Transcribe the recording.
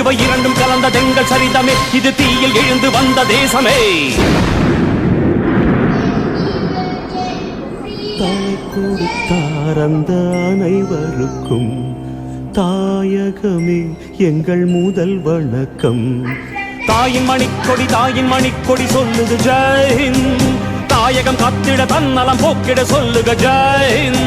இவை இரண்டும் கலந்த எங்கள் சரிதமே. இது தீயில் எழுந்து வந்த தேசமே. தாய் கொடுத்தார் அந்த அனைவருக்கும் தாயகமே எங்கள் முதல் வணக்கம். தாயின் மணிக்கொடி தாயின் மணிக்கொடி சொல்லுது ஜெயின் தாயகம் காத்திட தன்னலம் போக்கிட சொல்லுக ஜெயின்